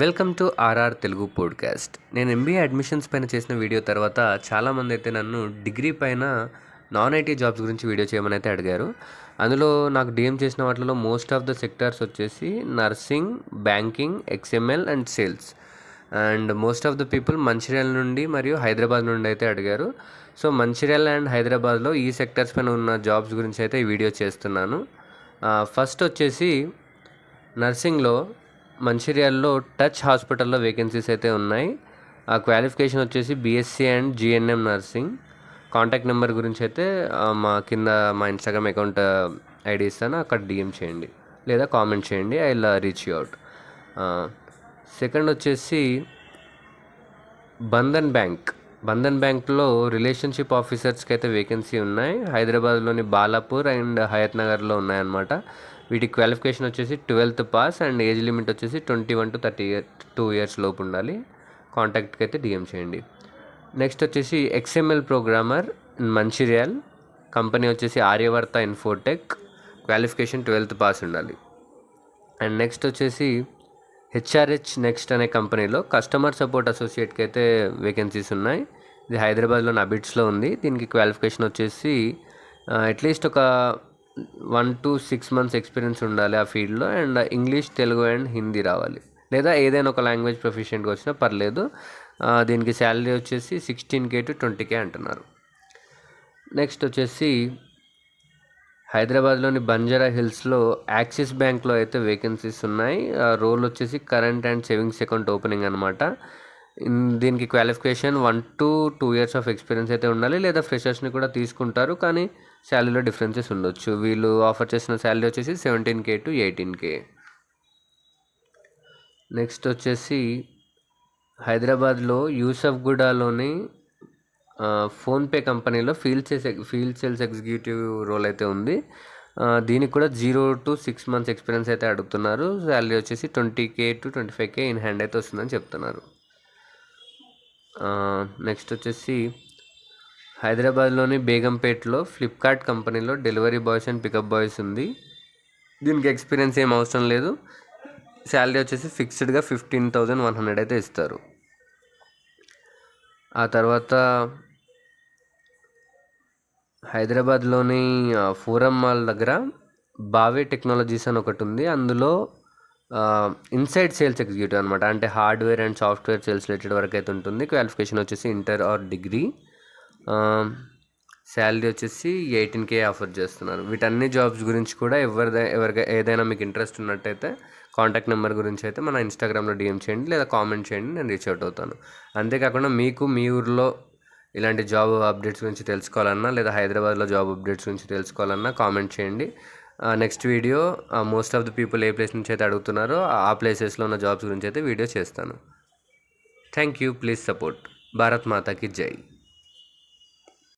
Welcome to RR Telugu podcast. నేను MBA admissions పైన చేసిన వీడియో తర్వాత చాలామంది అయితే నన్ను డిగ్రీ పైన నాన్ ఐటీ జాబ్స్ గురించి వీడియో చేయమని అయితే అడిగారు. అందులో నాకు డిఎం చేసిన వాటిలో మోస్ట్ ఆఫ్ ద సెక్టార్స్ వచ్చేసి nursing banking XML and sales. And most of the people Mancherial నుండి మరియు హైదరాబాద్ నుండి అయితే అడిగారు. సో మంచిర్యాల అండ్ హైదరాబాద్లో ఈ సెక్టార్స్ పైన ఉన్న జాబ్స్ గురించి అయితే ఈ వీడియో చేస్తున్నాను. ఫస్ట్ వచ్చేసి నర్సింగ్లో మంచిర్యాలలో టచ్ హాస్పిటల్లో వేకెన్సీస్ అయితే ఉన్నాయి. ఆ క్వాలిఫికేషన్ వచ్చేసి BSc and GNM nursing contact number గురించి అయితే మా కింద మా ఇన్స్టాగ్రామ్ అకౌంట్ ఐడి ఇస్తాను. అక్కడ డిఎం చేయండి. లేదా కామెంట్ చేయండి. ఐ ల రీచ్ యూ అవుట్ సెకండ్ వచ్చేసి బంధన్ బ్యాంక్. బంధన్ బ్యాంక్లో రిలేషన్షిప్ ఆఫీసర్స్కి అయితే వేకెన్సీ ఉన్నాయి. హైదరాబాద్లోని బాలాపూర్ అండ్ హయత్ నగర్లో ఉన్నాయన్నమాట. వీటి క్వాలిఫికేషన్ వచ్చేసి twelfth pass and age limit వచ్చేసి twenty one to thirty year two years లోపు ఉండాలి. కాంటాక్ట్కి అయితే డిఎం చేయండి. నెక్స్ట్ వచ్చేసి ఎక్స్ఎంఎల్ ప్రోగ్రామర్ మంచిర్యాల్ కంపెనీ వచ్చేసి Aryavarta infotech. Qualification twelfth pass ఉండాలి. అండ్ నెక్స్ట్ వచ్చేసి హెచ్ఆర్హెచ్ నెక్స్ట్ అనే కంపెనీలో కస్టమర్ సపోర్ట్ అసోసియేట్కి అయితే వేకెన్సీస్ ఉన్నాయి. ఇది హైదరాబాద్లోని అబిట్స్లో ఉంది. దీనికి క్వాలిఫికేషన్ వచ్చేసి అట్లీస్ట్ ఒక one to six months experience ఉండాలి ఆ ఫీల్డ్లో. And English Telugu and Hindi రావాలి. లేదా ఏదైనా ఒక లాంగ్వేజ్ ప్రొఫిషియెంట్గా వచ్చినా పర్లేదు. దీనికి శాలరీ వచ్చేసి sixteen K to twenty K అంటున్నారు. నెక్స్ట్ వచ్చేసి హైదరాబాద్లోని బంజారా హిల్స్లో యాక్సిస్ బ్యాంక్లో అయితే వేకెన్సీస్ ఉన్నాయి. ఆ రోల్ వచ్చేసి current and savings account opening అనమాట దీనికి qualification one to two years of experience అయితే ఉండాలి లేదా ఫ్రెషర్స్ని కూడా తీసుకుంటారు కానీ శాలరీలో డిఫరెన్సెస్ ఉండొచ్చు. వీళ్ళు ఆఫర్ చేసిన శాలరీ వచ్చేసి seventeen K to eighteen K. Next వచ్చేసి హైదరాబాద్లో యూసఫ్గూడలోని ఫోన్పే కంపెనీలో field sales field sales executive role అయితే ఉంది. దీనికి కూడా zero to six months experience అయితే అడుగుతున్నారు. శాలరీ వచ్చేసి twenty K to twenty five K in hand అయితే వస్తుందని చెప్తున్నారు. నెక్స్ట్ వచ్చేసి హైదరాబాద్లోని బేగంపేట్లో ఫ్లిప్కార్ట్ కంపెనీలో delivery boys and pickup boys ఉంది. దీనికి ఎక్స్పీరియన్స్ ఏం అవసరం లేదు. శాలరీ వచ్చేసి ఫిక్స్డ్గా ఫిఫ్టీన్ థౌజండ్ వన్ హండ్రెడ్ అయితే ఇస్తారు. ఆ తర్వాత హైదరాబాద్లోని ఫోరం మాల్ దగ్గర బావే టెక్నాలజీస్ అని ఒకటి ఉంది. అందులో ఇన్సైడ్ సేల్స్ ఎగ్జిక్యూటివ్ అనమాట అంటే hardware and software sales related వరకు అయితే ఉంటుంది. క్వాలిఫికేషన్ వచ్చేసి ఇంటర్ ఆర్ డిగ్రీ. శాలరీ వచ్చేసి ఎయిటీన్ కే ఆఫర్ చేస్తున్నారు. వీటన్ని జాబ్స్ గురించి కూడా ఎవరిదై ఎవరికి ఏదైనా మీకు ఇంట్రెస్ట్ ఉన్నట్టయితే కాంటాక్ట్ నెంబర్ గురించి అయితే మన ఇన్స్టాగ్రామ్లో డిఎం చేయండి లేదా కామెంట్ చేయండి నేను రీచ్ అవుట్ అవుతాను. అంతేకాకుండా మీకు మీ ఊర్లో ఇలాంటి జాబ్ అప్డేట్స్ గురించి తెలుసుకోవాలన్నా లేదా హైదరాబాద్లో జాబ్ అప్డేట్స్ గురించి తెలుసుకోవాలన్నా కామెంట్ చేయండి. Next video most of the people A place నుంచి అయితే అడుగుతున్నారో ఆ ప్లేసెస్లో ఉన్న జాబ్స్ గురించి అయితే వీడియో చేస్తాను. Thank you please support Bharat మాతాకి జై